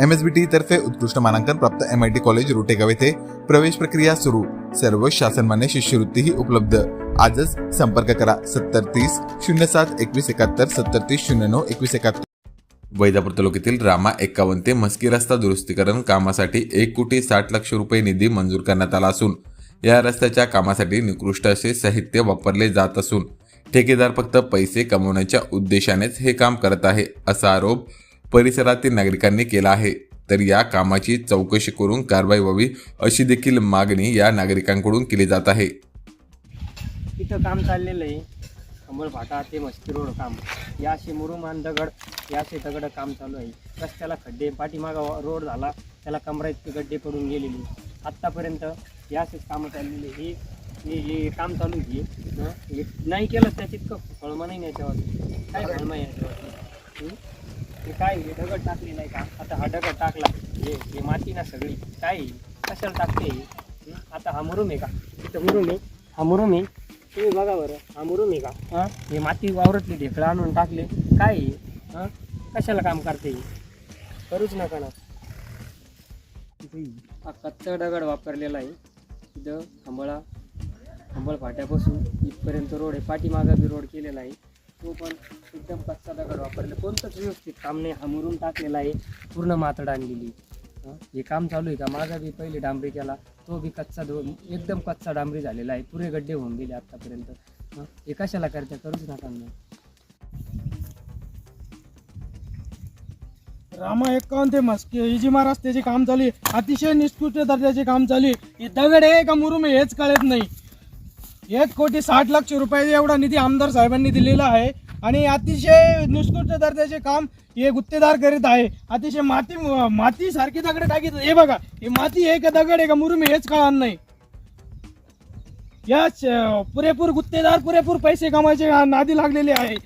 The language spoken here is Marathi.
एम एस बी टी तर्फे उत्कृष्ट मानांकन प्राप्त M I T college Rotegaon येथे प्रवेश प्रक्रिया सुरू. सर्व शासनमान्य शिष्यवृत्तीही उपलब्ध. आजच संपर्क करा सत्तर तीस शून्य सात एकवीस एकाहत्तर सत्तर तीस शून्य नऊ एकवीस एकाहत्तर. वैजापूर तालुक्यातील रामा एक्कावन्न ते मस्की रस्ता दुरुस्तीकरण कामासाठी एक कोटी साठ लक्ष रुपये निधी मंजूर करण्यात आला असून या रस्त्याच्या कामासाठी निकृष्ट असे साहित्य वापरले जात असून ठेकेदार फक्त पैसे कमवण्याच्या उद्देशानेच हे काम करत आहे असा आरोप परिसरातील नागरिकांनी केला आहे. तर या कामाची चौकशी करून कारवाई व्हावी अशी देखील मागणी या नागरिकांकडून केली जात आहे. इथं काम चाललेलं आहे. अंबळ फाटा ते मस्ती रोड काम. या मुरुमान दगड या असे दगड काम चालू आहे. रस्त्याला खड्डे पाठीमागा रोड झाला त्याला कमरा इतके गड्डे पडून गेलेले. आत्तापर्यंत या कामं चाललेले हे हे काम चालू आहे नाही केलं त्याची इतकं फळमा नाही याच्यावर काय फळमा याच्यावर हं? काय हे दगड टाकलेला आहे का? आता हा दगड टाकला. हे हे माती ना सगळी. काय आहे? कशाला टाकते हे? आता हा मुरुम आहे का? इथं मुरुम आहे. हा मुरुम आहे? तुम्ही बघा बरं. हा मुरुम आहे का? हां? हे माती वावरतली ढेकळं आणून टाकले. काय आहे? हां? कशाला काम करते? करूच नका ना. हा कच्चा दगड वापरलेला आहे. इथं खंबळा खंबळ फाट्यापासून इथपर्यंत रोड आहे. पाठीमागा बी रोड केलेला आहे. तो पण एकदम कच्चा दगड वापरला. कोणतंच व्यवस्थित काम नाही. हा मुरून टाकलेला आहे. पूर्ण मातड आणलेली. हे? काम चालू आहे का? माझा बी पहिले डांबरी केला. तो बी कच्चा दो एकदम कच्चा डांबरी झालेला आहे. पुरे गड्डे होऊन गेले आत्तापर्यंत हे? कशाला करता? करूच नका ना रामा एक्कावन्न ते मस्के महाराज त्याचे काम चालू आहे. अतिशय निष्कृष्ट दर्जाचे काम चालू आहे. हे दगड आहे का मुरुम आहे हेच कळत नाही. एक कोटी साठ लाख रुपये एवढा निधी आमदार साहेबांनी दिलेला आहे. आणि अतिशय निष्कृष्ट दर्जाचे काम हे गुत्तेदार करीत आहे. अतिशय माती माती सारखी दगड टाकीत हे बघा हे माती एक दगड एका मुरुमी मुरुम हेच कळणार नाही. या पुरेपूर गुत्तेदार पुरेपूर पैसे कमायचे नादी लागलेले आहे.